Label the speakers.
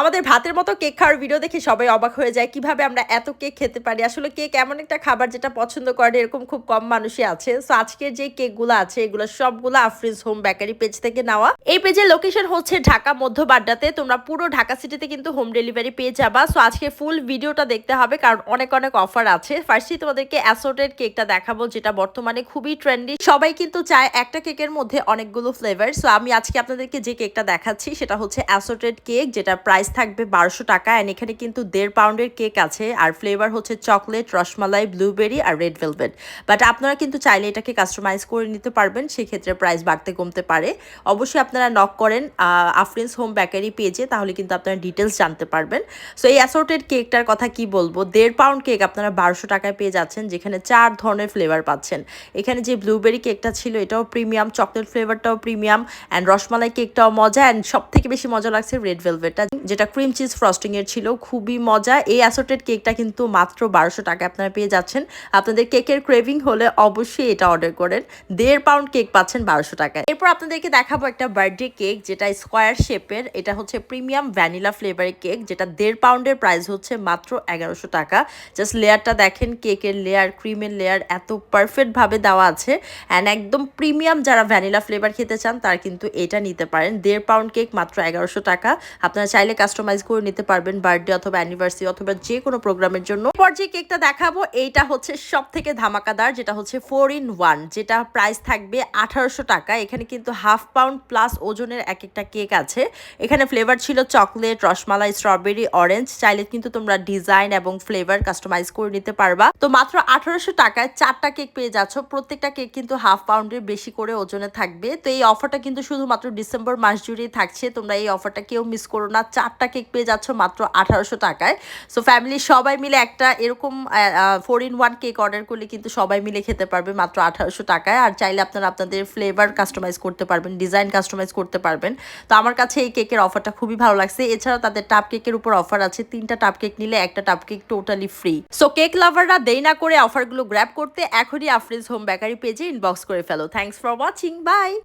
Speaker 1: আমাদের ভাতের মতো কেক খাওয়ার ভিডিও দেখে সবাই অবাক হয়ে যায়, কীভাবে আমরা এত কেক খেতে পারি? আসলে কেক এমন একটা খাবার যেটা পছন্দ করে, এরকম খুব কম মানুষই আছে। সো আজকের যে কেকগুলো আছে, এগুলো সবগুলো আফরিজ হোম বেকারি পেজ থেকে নেওয়া। এই পেজের লোকেশন হচ্ছে ঢাকা মধ্য বাড্ডাতে। তোমরা পুরো ঢাকা সিটিতে কিন্তু হোম ডেলিভারি পেয়ে যাবা। সো আজকে ফুল ভিডিওটা দেখতে হবে, কারণ অনেক অনেক অফার আছে। ফার্স্টলি তোমাদেরকে অ্যাসোর্টেড কেকটা দেখাবো, যেটা বর্তমানে খুবই ট্রেন্ডি সবাই কিন্তু চায় একটা কেকের মধ্যে অনেকগুলো ফ্লেভার সো আমি আজকে আপনাদেরকে যে কেকটা দেখাচ্ছি, সেটা হচ্ছে অ্যাসোর্টেড কেক যেটা প্রাইস থাকবে বারোশো টাকা অ্যান্ড এখানে কিন্তু দেড় পাউন্ডের কেক আছে, আর ফ্লেভার হচ্ছে চকলেট রসমালাই ব্লুবেরি আর রেড ভেলভেট বাট আপনারা কিন্তু চাইলে এটাকে কাস্টমাইজ করে নিতে পারবেন, সেক্ষেত্রে প্রাইস বাড়তে কমতে পারে। অবশ্যই আপনারা নক করেন আফরিন্স হোম বেকারি পেজে তাহলে কিন্তু আপনারা ডিটেলস জানতে পারবেন। সো এই অ্যাসোর্টেড কেকটার কথা কি বলব? দেড় পাউন্ড কেক আপনারা বারোশো টাকায় পেয়ে যাচ্ছেন, যেখানে চার ধরনের ফ্লেভার পাচ্ছেন। এখানে যে ব্লুবেরি কেকটা ছিল, এটাও প্রিমিয়াম চকলেট ফ্লেভারটাও প্রিমিয়াম অ্যান্ড রসমালাই কেকটাও মজা অ্যান্ড সব থেকে বেশি মজা লাগছে রেড ভেলভেটটা যেটা ক্রিম চিজ ফ্রস্টিং এর ছিল, খুবই মজা। এই অ্যাসোর্টেড কেকটা কিন্তু মাত্র বারোশো টাকা আপনারা পেয়ে যাচ্ছেন। আপনাদের কেকের ক্রেভিং হলে অবশ্যই এটা অর্ডার করেন। দেড় পাউন্ড কেক পাচ্ছেন বারোশো টাকায়। এরপর আপনাদেরকে দেখাবো একটা বার্থডে কেক যেটা স্কোয়ার শেপের এটা হচ্ছে প্রিমিয়াম ভ্যানিলা ফ্লেভারের কেক যেটা দেড় পাউন্ডের প্রাইস হচ্ছে মাত্র এগারোশো টাকা। জাস্ট লেয়ারটা দেখেন কেকের লেয়ার ক্রিমের লেয়ার এত পারফেক্ট ভাবে দেওয়া আছে। অ্যান্ড একদম প্রিমিয়াম যারা ভ্যানিলা ফ্লেভার খেতে চান, তারা কিন্তু এটা নিতে পারেন। দেড় পাউন্ড কেক মাত্র এগারোশো টাকা। আপনারা চাইলে কাস্টমাইজ করে নিতে পারবেন বার্থডে অথবা অ্যানিভার্সারি অথবা যে কোনো প্রোগ্রামের জন্য। পর যে কেকটা দেখাবো, এইটা হচ্ছে সব থেকে ধামাকাদার, যেটা হচ্ছে ফোর ইন ওয়ান যেটা প্রাইস থাকবে আঠারোশো টাকা। এখানে কিন্তু হাফ পাউন্ড প্লাস ওজনের এক একটা কেক আছে। এখানে ফ্লেভার ছিল চকলেট রসমালাই স্ট্রবেরি অরেঞ্জ চাইলে কিন্তু তোমরা ডিজাইন এবং ফ্লেভার কাস্টমাইজ করে নিতে পারবা। তো মাত্র আঠারোশো টাকায় চারটা কেক পেয়ে যাচ্ছ। প্রত্যেকটা কেক কিন্তু হাফ পাউন্ডের বেশি করে ওজনে থাকবে। তো এই অফারটা কিন্তু শুধুমাত্র ডিসেম্বর মাস জুড়েই থাকছে। তোমরা এই অফারটা কেউ মিস করো না। চারটা কেক পেয়ে যাচ্ছ মাত্র আঠারোশো টাকায়। সো ফ্যামিলির সবাই মিলে একটা এরকম four in one cake order করলে কিন্তু সবাই মিলে খেতে পারবে মাত্র আঠারোশো টাকায়। আর চাইলে আপনারা আপনাদের ফ্লেভার কাস্টমাইজ করতে পারবেন ডিজাইন কাস্টমাইজ করতে পারবেন। তো আমার কাছে এই কেকের অফারটা খুবই ভালো লাগছে। এছাড়া তাদের টাপ কেকের উপর অফার আছে। তিনটা টাপ কেক নিলে একটা টাপ cake totally free so cake লাভাররা দেই না করে অফারগুলো গ্র্যাব করতে এখনই আফরিজ হোম বেকারি পেজে ইনবক্স করে ফেলো। Thanks for watching bye